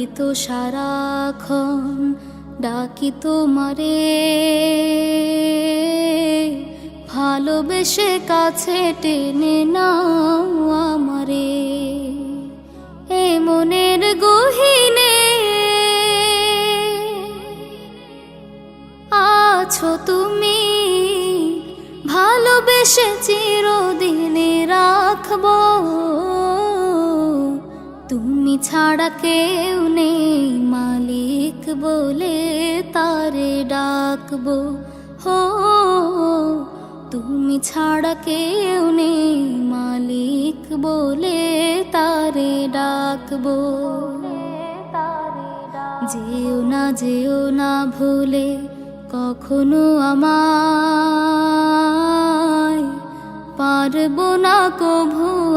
তাই তো সারাক্ষণ ডাকি তোমারে ভালোবেসে কাছে টেনে নাও আমারে। এ মনের গহিনে আছো তুমি। ভালোবেসে চিরদিনে রাখব। তুমি ছাড়া কেউ নেই। মালিক বলে তারে ডাকবো। হো, তুমি ছাড়া কেউ নেই। মালিক বলে তারে ডাকবো। যেও না যেও না ভুলে কখনো আমায়। পারব না কভু